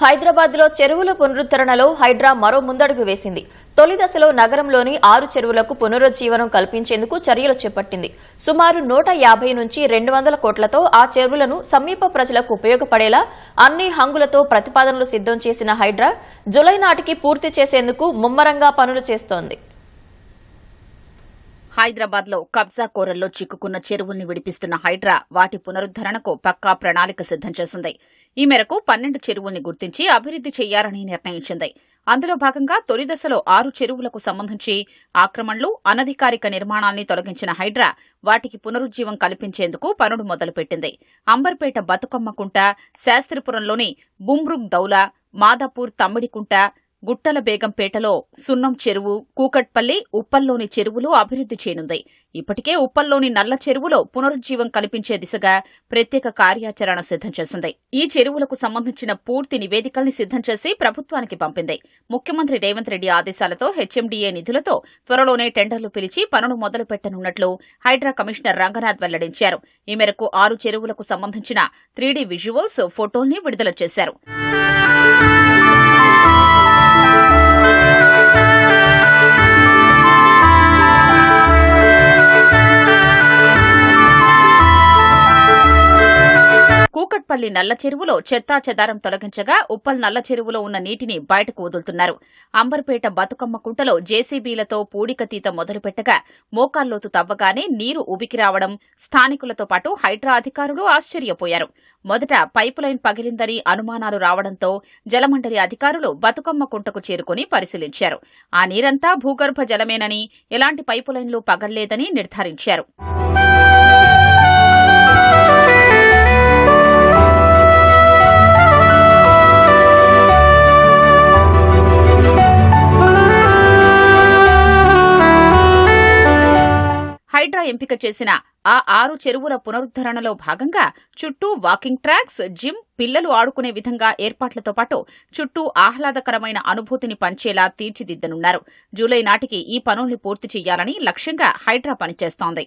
హైదరాబాద్లో చెరువుల పునరుద్ధరణలో హైడ్రా మరో ముందడుగు వేసింది. తొలి దశలో నగరంలోని ఆరు చెరువులకు పునరుజ్జీవనం కల్పించేందుకు చర్యలు చేపట్టింది. సుమారు నూట యాభై నుంచి రెండు వందల కోట్లతో ఆ చెరువులను సమీప ప్రజలకు ఉపయోగపడేలా అన్ని హంగులతో ప్రతిపాదనలు సిద్ధం చేసిన హైడ్రా జులై నాటికి పూర్తి చేసేందుకు ముమ్మరంగా పనులు చేస్తోంది. హైదరాబాద్లో కబ్జా కోరల్లో చిక్కుకున్న చెరువుల్ని విడిపిస్తున్న హైడ్రా వాటి పునరుద్దరణకు పక్కా ప్రణాళిక సిద్ధం చేసింది. ఈ మేరకు పన్నెండు చెరువుల్ని గుర్తించి అభివృద్ది చేయాలని నిర్ణయించింది. అందులో భాగంగా తొలి దశలో ఆరు చెరువులకు సంబంధించి ఆక్రమణలు అనధికారిక నిర్మాణాల్ని తొలగించిన హైడ్రా వాటికి పునరుజ్జీవం కల్పించేందుకు పనులు మొదలుపెట్టింది. అంబర్పేట బతుకమ్మకుంట శాస్త్రిపురంలోని బుమ్రుగ్ దౌలా మాదాపూర్ తమ్మిడికుంట గుట్టల బేగంపేటలో సున్నం చెరువు కూకట్పల్లి ఉప్పల్లోని చెరువులు అభివృద్ది చేయనుంది. ఇప్పటికే ఉప్పల్లోని నల్ల చెరువులో పునరుజ్జీవం కల్పించే దిశగా ప్రత్యేక కార్యాచరణ సిద్ధం చేసింది. ఈ చెరువులకు సంబంధించిన పూర్తి నివేదికల్ని సిద్ధం చేసి ప్రభుత్వానికి పంపింది. ముఖ్యమంత్రి రేవంత్ రెడ్డి ఆదేశాలతో హెచ్ఎండీఏ నిధులతో త్వరలోనే టెండర్లు పిలిచి పనులు మొదలు పెట్టనున్నట్లు హైడ్రా కమిషనర్ రంగనాథ్ వెల్లడించారు. ఈ మేరకు ఆరు చెరువులకు సంబంధించిన త్రీడీ విజువల్స్ ఫోటోల్ని విడుదల చేశారు. కూకట్పల్లి నల్ల చెరువులో చెత్తా చెదారం తొలగించగా ఉప్పల్ నల్ల చెరువులో ఉన్న నీటిని బయటకు వదులుతున్నారు. అంబర్పేట బతుకమ్మ కుంటలో జేసీబీలతో పూడికతీత మొదలుపెట్టగా మోకాల్లోతు తవ్వగానే నీరు ఉబికి రావడం స్థానికులతో పాటు హైడ్రా అధికారులు ఆశ్చర్యపోయారు. మొదట పైపు లైన్ పగిలిందని అనుమానాలు రావడంతో జలమండలి అధికారులు బతుకమ్మ కుంటకు చేరుకుని పరిశీలించారు. ఆ నీరంతా భూగర్భ జలమేనని ఎలాంటి పైపు లైన్లు పగల్లేదని నిర్ధారించారు. హైడ్రా ఎంపిక చేసిన ఆ ఆరు చెరువుల పునరుద్ధరణలో భాగంగా చుట్టూ వాకింగ్ ట్రాక్స్ జిమ్ పిల్లలు ఆడుకునే విధంగా ఏర్పాట్లతో పాటు చుట్టూ ఆహ్లాదకరమైన అనుభూతిని పంచేలా తీర్చిదిద్దనున్నారు. జూలై నాటికి ఈ పనుల్ని పూర్తి చేయాలని లక్ష్యంగా హైడ్రా పనిచేస్తోంది.